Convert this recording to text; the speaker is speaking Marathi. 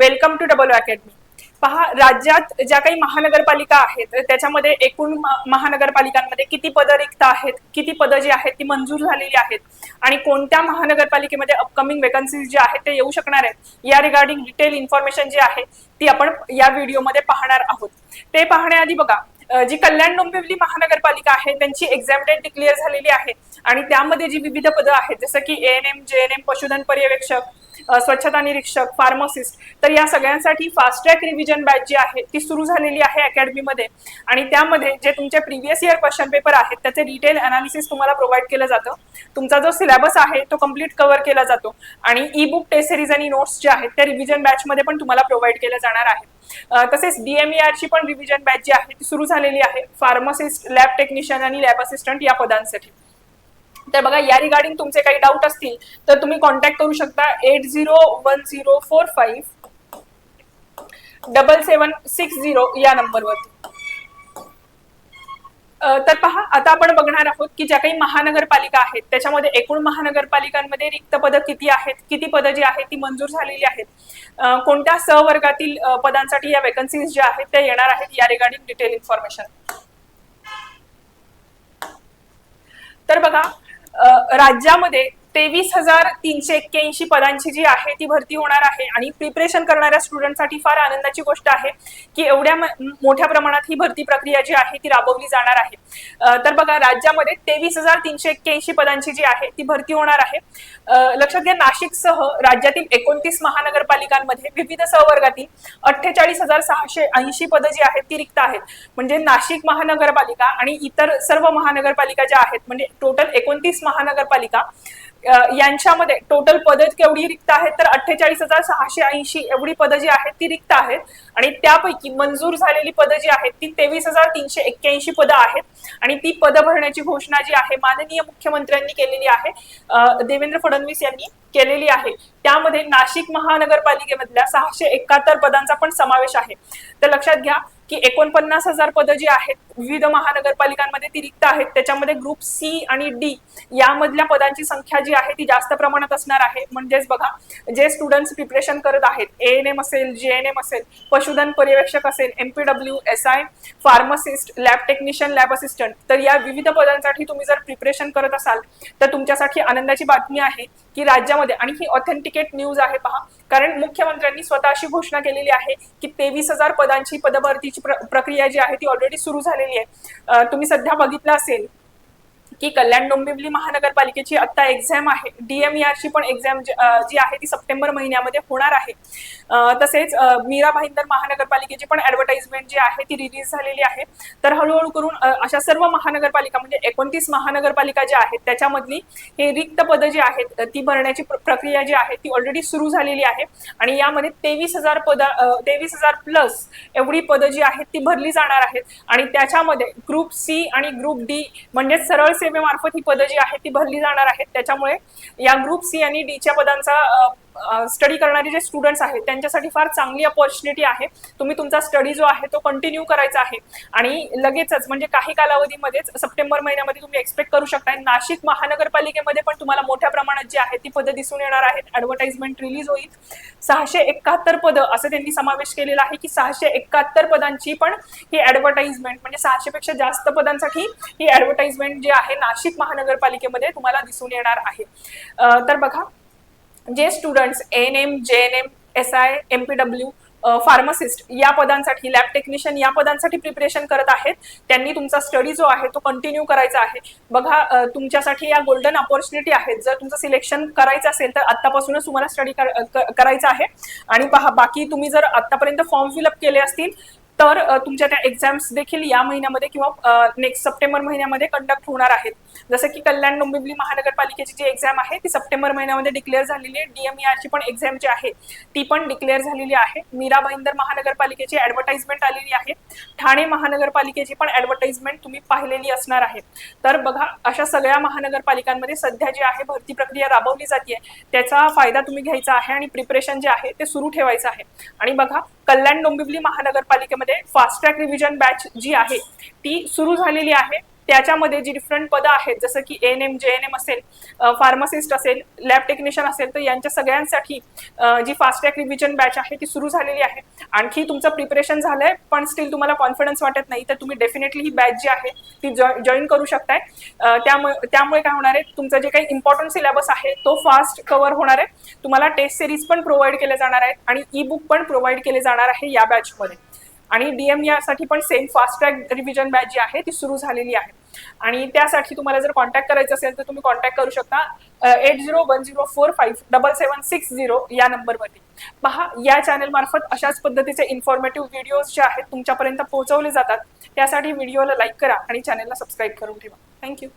Welcome to double academy. पहा राज्यात ज्या काही महानगरपालिका आहेत त्याच्यामध्ये एकूण महानगरपालिकांमध्ये किती पदं रिक्त आहेत किती पदं जी आहेत ती मंजूर झालेली आहेत आणि कोणत्या महानगरपालिकेमध्ये अपकमिंग वेकन्सीज जे आहेत ते येऊ शकणार आहेत या रिगार्डिंग डिटेल इन्फॉर्मेशन जी आहे ती आपण या व्हिडिओमध्ये पाहणार आहोत. ते पाहण्याआधी बघा जी कल्याण डोंबिवली महानगरपालिका आहे त्यांची एक्झाम डेट डिक्लेअर झालेली आहे आणि त्यामध्ये जी विविध पदं आहेत जसं की ANM N M J N M पशुधन पर्यवेक्षक स्वच्छता निरीक्षक फार्मासिस्ट तर या सगळ्यांसाठी फास्ट ट्रॅक रिव्हिजन बॅच जी आहे ती सुरू झालेली आहे अकॅडमीमध्ये आणि त्यामध्ये जे तुमचे प्रिव्हियस इयर क्वेश्चन पेपर आहेत त्याचे डिटेल अनालिसिस तुम्हाला प्रोव्हाइड केलं जातं. तुमचा जो सिलेबस आहे तो कंप्लीट कव्हर केला जातो. आणि ई बुक टेस्ट सिरीज आणि नोट्स जे आहेत त्या रिव्हिजन बॅचमध्ये पण तुम्हाला प्रोव्हाइड केल्या जाणार आहेत तसेच डीएमईआरची पण रिव्हिजन बॅच जी आहे ती सुरू झालेली आहे. फार्मासिस्ट लॅब टेक्निशियन आणि लॅब असिस्टंट या पदांसाठी. तर बघा या रिगार्डिंग तुमचे काही डाऊट असतील तर तुम्ही कॉन्टॅक्ट करू शकता eight zero one zero four five double seven six zero या नंबरवरती तर पहा आता आपण बघणार आहोत की ज्या काही महानगरपालिका आहेत त्याच्यामध्ये एकूण महानगरपालिकांमध्ये रिक्त पदं किती आहेत किती पदं जी आहेत ती मंजूर झालेली आहेत. कोणत्या सहवर्गातील पदांसाठी या वेकन्सीज ज्या आहेत त्या येणार आहेत या रिगार्डिंग डिटेल इन्फॉर्मेशन तर बघा राज्यामध्ये तेवीस हजार तीनशे एक्क्याऐंशी पदांची जी आहे ती भरती होणार आहे. आणि प्रिपरेशन करणाऱ्या स्टुडंटसाठी फार आनंदाची गोष्ट आहे की एवढ्या मोठ्या प्रमाणात ही भरती प्रक्रिया जी आहे ती राबवली जाणार आहे. तर बघा राज्यामध्ये तेवीस हजार तीनशे एक्क्याऐंशी पदांची जी आहे ती भरती होणार आहे. लक्षात घ्या नाशिकसह राज्यातील एकोणतीस महानगरपालिकांमध्ये विविध सहवर्गातील अठ्ठेचाळीस हजार सहाशे ऐंशी पदं जी आहेत ती रिक्त आहेत. म्हणजे नाशिक महानगरपालिका आणि इतर सर्व महानगरपालिका ज्या आहेत म्हणजे टोटल एकोणतीस महानगरपालिका यांच्यामध्ये टोटल पदं केवढी रिक्त आहेत? तर अठ्ठेचाळीस हजार सहाशे ऐंशी एवढी पदं जी आहेत ती रिक्त आहेत. आणि त्यापैकी मंजूर झालेली पदं जी आहेत ती तेवीस हजार तीनशे एक्क्याऐंशी पदं आहेत. आणि ती पदं भरण्याची घोषणा जी आहे माननीय मुख्यमंत्र्यांनी केलेली आहे देवेंद्र फडणवीस यांनी केलेली आहे. त्यामध्ये नाशिक महानगरपालिकेमधल्या सहाशे एकाहत्तर पदांचा पण समावेश आहे. तर लक्षात घ्या की एकोणपन्नास हजार पदं जी आहेत विविध महानगरपालिकांमध्ये ती रिक्त आहेत. त्याच्यामध्ये ग्रुप सी आणि डी यामधल्या पदांची संख्या जी आहे ती जास्त प्रमाणात असणार आहे. म्हणजेच बघा जे स्टुडंट्स प्रिपरेशन करत आहेत ए एन एम असेल जे एन एम असेल पशुधन पर्यवेक्षक असेल MPW S I pharmacist lab technician lab assistant तर या विविध पदांसाठी तुम्ही जर प्रिपरेशन करत असाल तर तुमच्यासाठी आनंदाची बातमी आहे की राज्यामध्ये आणि ही ऑथेंटिकेट न्यूज आहे पहा कारण मुख्यमंत्र्यांनी स्वतः अशी घोषणा केलेली आहे की तेवीस हजार पदांची पदभरतीची प्र- प्रक्रिया जी आहे ती ऑलरेडी सुरू झालेली आहे. तुम्ही सध्या बघितलं असेल की कल्याण डोंबिवली महानगरपालिकेची आता एक्झाम आहे. डीएमईआरची पण एक्झाम जी आहे ती सप्टेंबर महिन्यामध्ये होणार आहे. तसेच मीरा भाईंदर महानगरपालिकेची पण ऍडव्हर्टाइजमेंट जी आहे ती रिलीज झालेली आहे. तर हळूहळू करून अशा सर्व महानगरपालिका म्हणजे एकोणतीस महानगरपालिका ज्या आहेत त्याच्यामधली हे रिक्त पदं जी आहेत ती भरण्याची प्र- प्रक्रिया जी आहे ती ऑलरेडी सुरू झालेली आहे. आणि यामध्ये तेवीस हजार पद तेवीस हजार प्लस एवढी पदं जी आहेत ती भरली जाणार आहेत. आणि त्याच्यामध्ये ग्रुप सी आणि ग्रुप डी म्हणजे सरळ सेवेमार्फत ही पदं जी आहेत ती भरली जाणार आहेत. त्याच्यामुळे या ग्रुप सी आणि डीच्या पदांचा स्टडी करणारे जे स्टुडंट्स आहेत त्यांच्यासाठी फार चांगली अपॉर्च्युनिटी आहे. तुम्ही तुमचा स्टडी जो आहे तो कंटिन्यू करायचा आहे. आणि लगेचच म्हणजे काही कालावधीमध्येच सप्टेंबर महिन्यामध्ये तुम्ही एक्सपेक्ट करू शकता नाशिक महानगरपालिकेमध्ये पण तुम्हाला मोठ्या प्रमाणात जी आहे ती पदं दिसून येणार आहेत. ऍडव्हर्टाइजमेंट रिलीज होईल. सहाशे एकाहत्तर पदं असं त्यांनी समावेश केलेला आहे की सहाशे एकाहत्तर पदांची पण ही ऍडव्हर्टाइजमेंट म्हणजे सहाशे पेक्षा जास्त पदांसाठी ही ऍडव्हर्टाइजमेंट जी आहे नाशिक महानगरपालिकेमध्ये तुम्हाला दिसून येणार आहे. तर बघा जे students N M J N M S I M P W pharmacist या पदांसाठी लॅब टेक्निशियन या पदांसाठी प्रिपरेशन करत आहेत. त्यांनी तुमचा स्टडी जो आहे तो कंटिन्यू करायचा आहे. बघा तुमच्यासाठी या गोल्डन ऑपॉर्च्युनिटी आहेत. जर तुमचं सिलेक्शन करायचं असेल तर आतापासूनच तुम्हाला स्टडी करायचं आहे. आणि पहा बाकी तुम्ही जर आतापर्यंत फॉर्म फिलअप केले असतील तर तुमच्या त्या एक्झाम्स देखील या महिन्यामध्ये किंवा नेक्स्ट सप्टेंबर महिन्यामध्ये कंडक्ट होणार आहेत. जसं की कल्याण डोंबिवली महानगरपालिकेची जी एक्झाम आहे ती सप्टेंबर महिन्यामध्ये डिक्लेअर झालेली आहे. डीएमईआरची ची पण एक्झाम जी आहे ती पण डिक्लेअर झालेली आहे. मीरा भाईंदर महानगरपालिकेची ऍडव्हर्टाइजमेंट आलेली आहे. ठाणे महानगरपालिकेची पण ऍडव्हर्टाइजमेंट तुम्ही पाहिलेली असणार आहे. तर बघा अशा सगळ्या महानगरपालिकांमध्ये सध्या जी आहे भरती प्रक्रिया राबवली जाते त्याचा फायदा तुम्ही घ्यायचा आहे आणि प्रिपरेशन जे आहे ते सुरू ठेवायचं आहे. आणि बघा कल्याण डोंबिवली महानगरपालिकेमध्ये फास्ट ट्रॅक रिव्हिजन बॅच जी आहे ती सुरू झालेली आहे. त्याच्यामध्ये जी डिफरंट पदं आहेत जसं की N M J N M असेल फार्मासिस्ट असेल लॅब टेक्निशियन असेल तर यांच्या सगळ्यांसाठी जी फास्ट ट्रॅक रिव्हिजन बॅच आहे ती सुरू झालेली आहे. आणखी तुमचं प्रिपरेशन झालंय पण स्टील तुम्हाला कॉन्फिडन्स वाटत नाही तर तुम्ही डेफिनेटली ही बॅच जी आहे ती जॉईन करू शकताय. त्यामुळे त्यामुळे काय होणार आहे तुमचं जे काही इम्पॉर्टंट सिलेबस आहे तो फास्ट कव्हर होणार आहे. तुम्हाला टेस्ट सिरीज पण प्रोव्हाइड केले जाणार आहेत आणि ई बुक पण प्रोव्हाइड केले जाणार आहे या बॅचमध्ये आणि डीएम यासाठी पण same fast track revision batch जी आहे ती सुरू झालेली आहे. आणि त्यासाठी तुम्हाला जर कॉन्टॅक्ट करायचं असेल तर तुम्ही कॉन्टॅक्ट करू शकता eight zero one zero four five double seven six zero या नंबरवरती पहा या चॅनल मार्फत अशाच पद्धतीचे इन्फॉर्मेटिव्ह व्हिडिओज जे आहेत तुमच्यापर्यंत पोहोचवले जातात. त्यासाठी व्हिडिओला लाईक करा आणि चॅनलला सबस्क्राईब करून ठेवा. थँक्यू